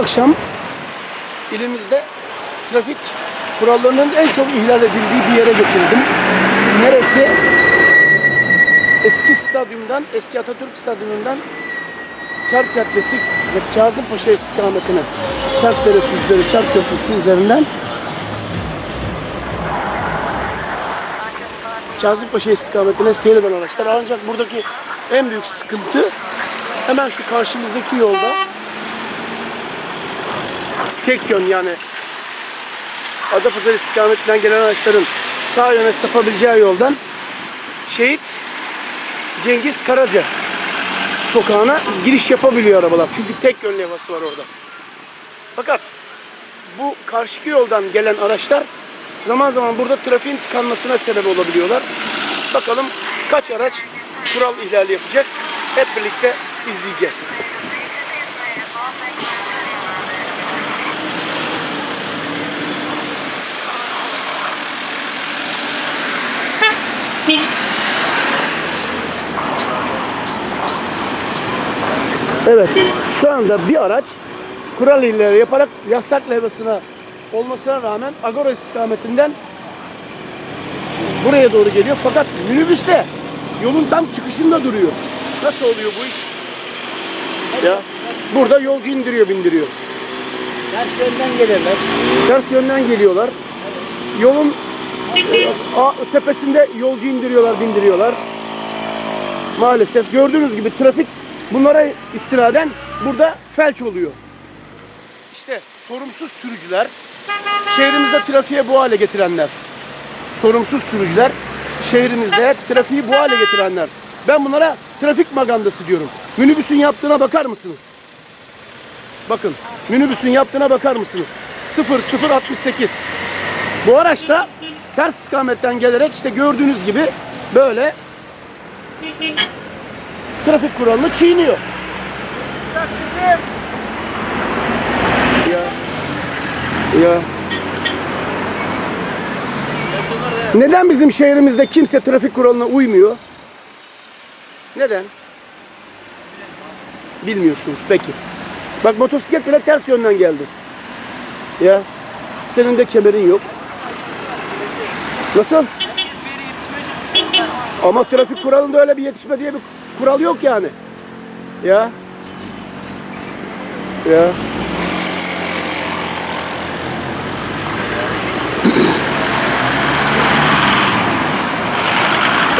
akşam ilimizde trafik kurallarının en çok ihlal edildiği bir yere getirdim. Neresi? Eski stadyumdan, eski Atatürk Stadyumundan Çark Caddesi ve Kazımpaşa istikametine Çark Deresi üzeri, Çark Köprüsü üzerinden Kazımpaşa istikametine seyreden araçlar. Ancak buradaki en büyük sıkıntı hemen şu karşımızdaki yolda tek yön yani Adapazarı istikametinden gelen araçların sağ yöne sapabileceği yoldan Şehit Cengiz Karaca sokağına giriş yapabiliyor arabalar. Çünkü tek yön levhası var orada. Fakat bu karşıki yoldan gelen araçlar zaman zaman burada trafiğin tıkanmasına sebep olabiliyorlar. Bakalım kaç araç kural ihlali yapacak? Hep birlikte izleyeceğiz. Evet, şu anda bir araç kural ihlali yaparak yasak levhasına olmasına rağmen Agora istikametinden buraya doğru geliyor. Fakat minibüs de yolun tam çıkışında duruyor. Nasıl oluyor bu iş? Ya burada yolcu indiriyor bindiriyor. Ters yönden gelirler. Ters yönden geliyorlar. Yolun a- tepesinde yolcu indiriyorlar, bindiriyorlar. Maalesef gördüğünüz gibi trafik bunlara istinaden burada felç oluyor. İşte sorumsuz sürücüler, şehrimizde trafiğe bu hale getirenler. Sorumsuz sürücüler, şehrimizde trafiği bu hale getirenler. Ben bunlara trafik magandası diyorum. Minibüsün yaptığına bakar mısınız? Bakın minibüsün yaptığına bakar mısınız? 0068. Bu araç da ters istikametten gelerek işte gördüğünüz gibi böyle trafik kuralını çiğniyor. Ya. Ya. Neden bizim şehrimizde kimse trafik kuralına uymuyor? Neden? Bilmiyorsunuz peki. Bak motosiklet bile ters yönden geldi. Ya. Senin de kemerin yok. Nasıl? Ama trafik kuralında öyle bir yetişme diye bir kural yok yani. Ya. Ya.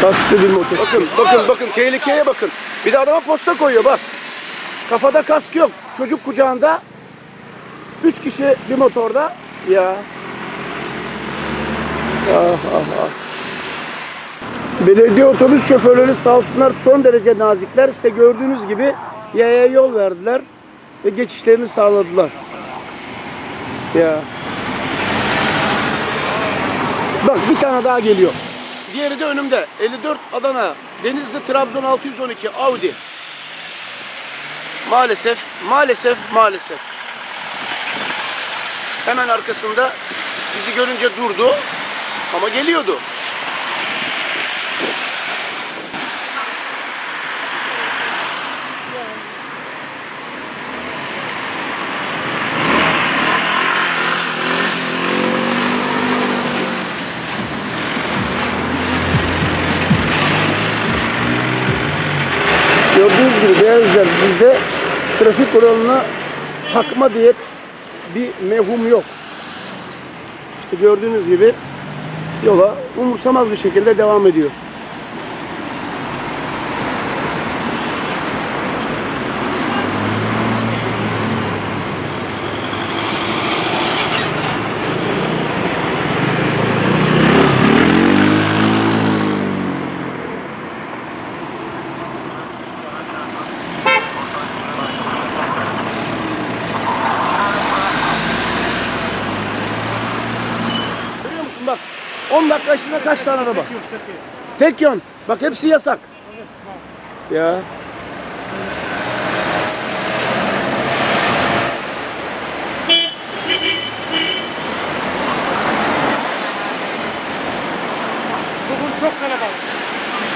Kasklı bir motor. Bakın, bakın, bakın. Tehlikeye bakın. Bir de adama posta koyuyor bak. Kafada kask yok. Çocuk kucağında. Üç kişi bir motorda. Ya. Ah, ah, ah. Belediye otobüs şoförleri sağ olsunlar son derece nazikler. İşte gördüğünüz gibi yaya yol verdiler ve geçişlerini sağladılar. Ya. Bak bir tane daha geliyor. Diğeri de önümde. 54 Adana. Denizli Trabzon 612 Audi. Maalesef, maalesef, maalesef. Hemen arkasında bizi görünce durdu ama geliyordu. Gördüğünüz gibi değerli izleyiciler, bizde trafik kuralına takma diye bir mevhum yok. İşte gördüğünüz gibi yola umursamaz bir şekilde devam ediyor. Görüyor musun bak 10 dakika içinde kaç tane araba? Tek yön. Bak hepsi yasak. Ya. Bugün çok kalabalık.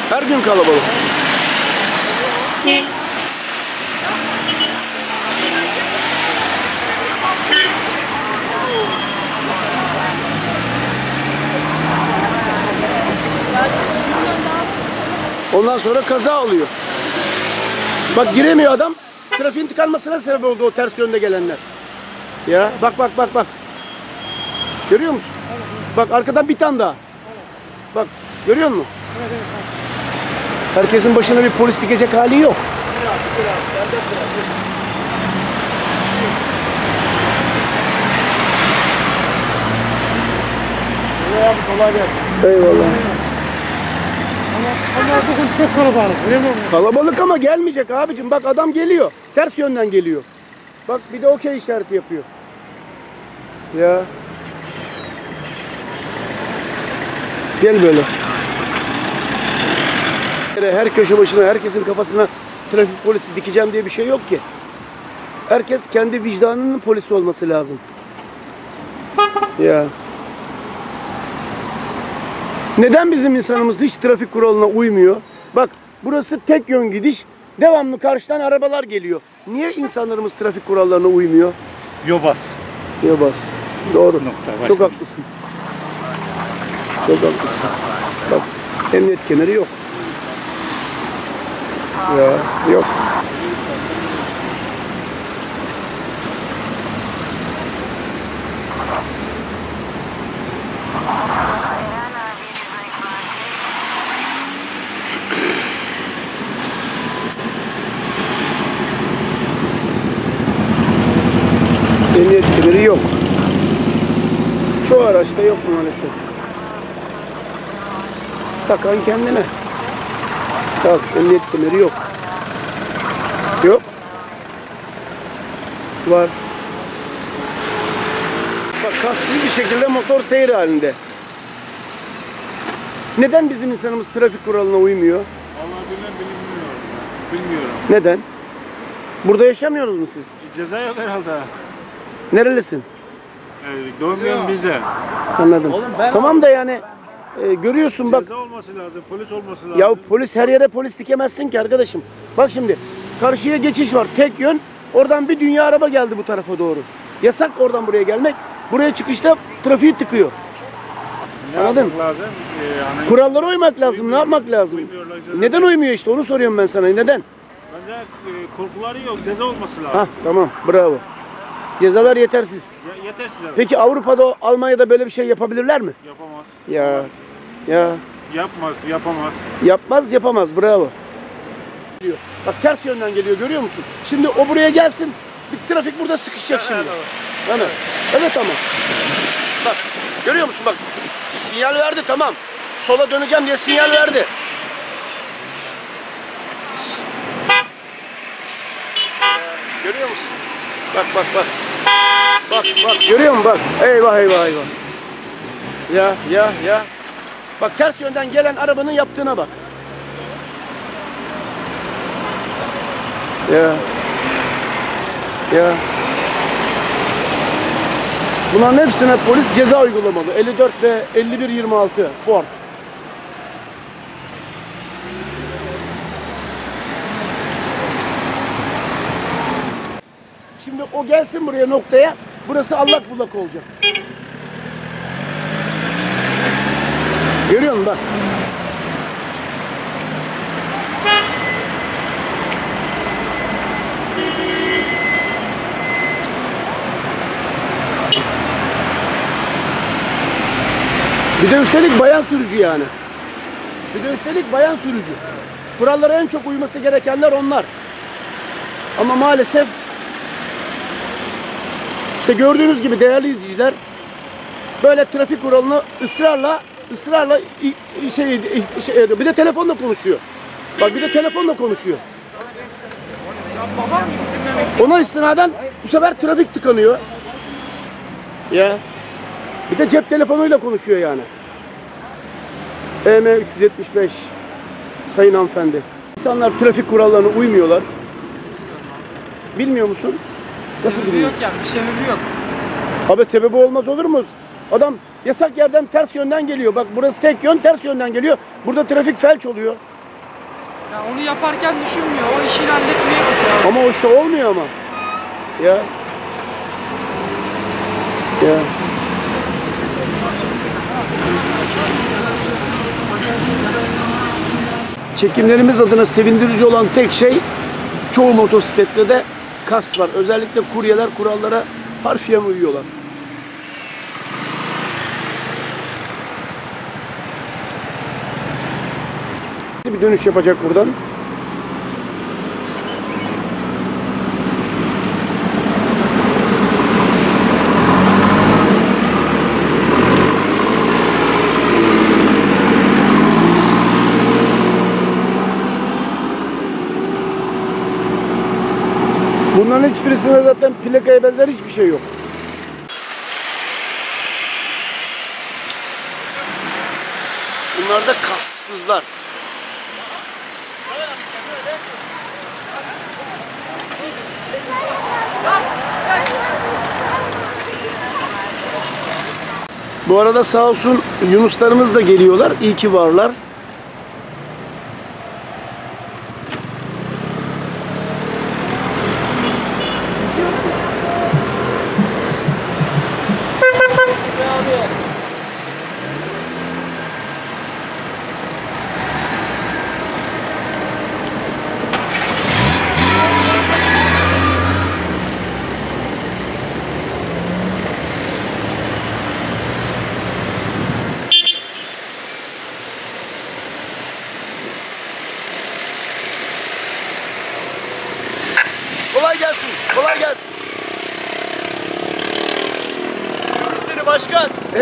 Her gün kalabalık. Ondan sonra kaza oluyor. Bak giremiyor adam. Trafiğin tıkanmasına sebep oldu o ters yönde gelenler. Ya bak bak bak bak. Görüyor musun? Bak arkadan bir tane daha. Bak görüyor musun? Herkesin başına bir polis dikecek hali yok. Eyvallah. Ama, çok kalabalık. Kalabalık ama gelmeyecek abicim. Bak adam geliyor. Ters yönden geliyor. Bak bir de okey işareti yapıyor. Ya. Gel böyle. Her köşe başına, herkesin kafasına trafik polisi dikeceğim diye bir şey yok ki. Herkes kendi vicdanının polisi olması lazım. Ya. Neden bizim insanımız hiç trafik kuralına uymuyor? Bak burası tek yön gidiş. Devamlı karşıdan arabalar geliyor. Niye insanlarımız trafik kurallarına uymuyor? Yobaz. Yobaz. Doğru. Nokta, başka Çok bir haklısın. Çok haklısın. Bak emniyet kemeri yok. Ya yok. Emniyet kemeri yok. Çoğu araçta yok maalesef. Takan kendine. Tak, emniyet kemeri yok. Yok. Var. Bak kaslı bir şekilde motor seyir halinde. Neden bizim insanımız trafik kuralına uymuyor? Vallahi bilmem bilmiyorum. Bilmiyorum. Neden? Burada yaşamıyorsunuz mu siz? Ceza yok herhalde. Nerelisin? Evet, bize. Anladım. tamam da yani e, görüyorsun bak Ceza olması lazım, polis olması lazım. Ya polis her yere polis dikemezsin ki arkadaşım. Bak şimdi karşıya geçiş var tek yön. Oradan bir dünya araba geldi bu tarafa doğru. Yasak oradan buraya gelmek. Buraya çıkışta trafiği tıkıyor. ne anladın? lazım? Ee, yani Kurallara uymak lazım. Ne yapmak lazım? Neden uymuyor işte onu soruyorum ben sana. Neden? Bence e, korkuları yok, ceza olması lazım. Ha tamam bravo. Cezalar yetersiz. Ya, yetersiz abi. Peki Avrupa'da Almanya'da böyle bir şey yapabilirler mi? Yapamaz. Ya ya Yapmaz, yapamaz. Yapmaz yapamaz bravo. Geliyor. Bak ters yönden geliyor görüyor musun? Şimdi o buraya gelsin. Bir trafik burada sıkışacak şimdi. Değil mi? Evet ama. Bak görüyor musun bak. Sinyal verdi tamam. Sola döneceğim diye sinyal verdi. Ee, Görüyor musun? Bak bak bak. Bak bak görüyor musun bak. Eyvah eyvah eyvah. Ya ya ya. Bak ters yönden gelen arabanın yaptığına bak. Ya. Ya. Bunların hepsine polis ceza uygulamalı. 54 ve 51-26 Ford. Şimdi o gelsin buraya noktaya. Burası allak bullak olacak. Görüyor musun bak. Bir de üstelik bayan sürücü yani. Bir de üstelik bayan sürücü. Kurallara en çok uyması gerekenler onlar. Ama maalesef işte gördüğünüz gibi değerli izleyiciler böyle trafik kuralını ısrarla ısrarla şey, şey ediyor. Bir de telefonla konuşuyor. Bak bir de telefonla konuşuyor. Ona istinaden bu sefer trafik tıkanıyor. Ya. Bir de cep telefonuyla konuşuyor yani. EM 375 Sayın hanımefendi. İnsanlar trafik kurallarına uymuyorlar. Bilmiyor musun? Sebebi yok yani bir sebebi yok. Abi sebebi olmaz olur mu? Adam yasak yerden ters yönden geliyor. Bak burası tek yön ters yönden geliyor. Burada trafik felç oluyor. Yani onu yaparken düşünmüyor. O işini halletmeye bakıyor. Ama o işte olmuyor ama. Ya. Ya. çekimlerimiz adına sevindirici olan tek şey çoğu motosiklette de kas var. Özellikle kuryeler kurallara harfiyen uyuyorlar. Bir dönüş yapacak buradan. Bunların hiçbirisinde zaten plakaya benzer hiçbir şey yok. Bunlar da kasksızlar. Bu arada sağ olsun Yunuslarımız da geliyorlar. İyi ki varlar.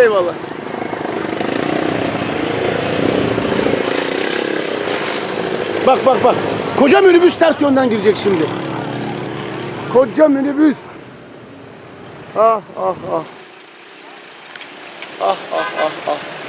Eyvallah. Bak bak bak. Koca minibüs ters yönden girecek şimdi. Koca minibüs. Ah ah ah. Ah ah ah ah.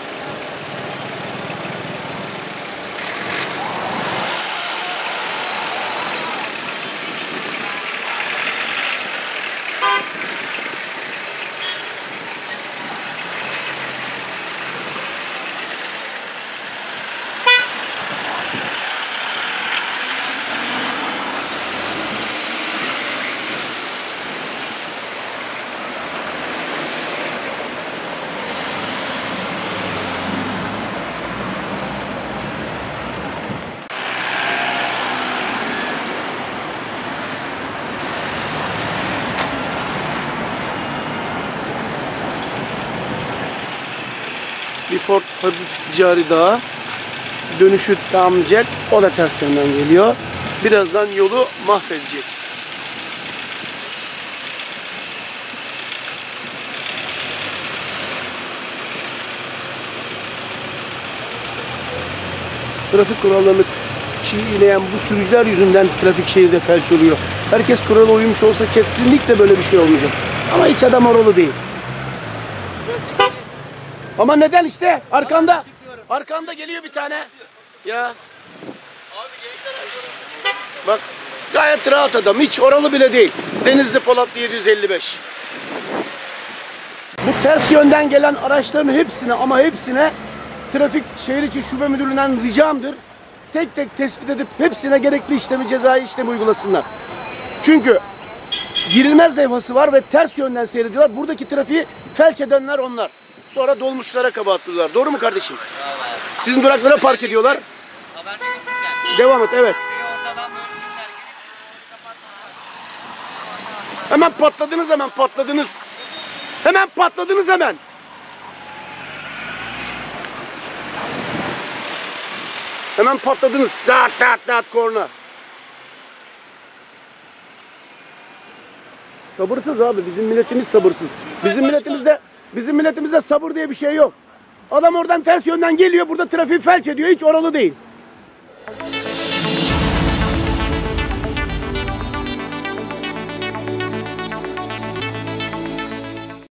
Bir Ford hafif ticari daha. Dönüşü tamamlayacak. O da ters yönden geliyor. Birazdan yolu mahvedecek. Trafik kurallarını çiğneyen bu sürücüler yüzünden trafik şehirde felç oluyor. Herkes kurala uymuş olsa kesinlikle böyle bir şey olmayacak. Ama hiç adam oralı değil. Ama neden işte arkanda? Arkanda geliyor bir tane. Ya. Bak gayet rahat adam. Hiç oralı bile değil. Denizli Polatlı 755. Bu ters yönden gelen araçların hepsine ama hepsine trafik şehir içi şube müdürlüğünden ricamdır. Tek tek tespit edip hepsine gerekli işlemi cezai işlemi uygulasınlar. Çünkü girilmez levhası var ve ters yönden seyrediyorlar. Buradaki trafiği felç edenler onlar. Sonra dolmuşlara kabahatlıyorlar. Doğru mu kardeşim? Sizin duraklara park ediyorlar. Devam et evet. Hemen patladınız hemen patladınız. Hemen patladınız hemen. Hemen patladınız. Dart dart dart korna. Sabırsız abi. Bizim milletimiz sabırsız. Bizim milletimizde bizim milletimizde sabır diye bir şey yok. Adam oradan ters yönden geliyor. Burada trafiği felç ediyor. Hiç oralı değil.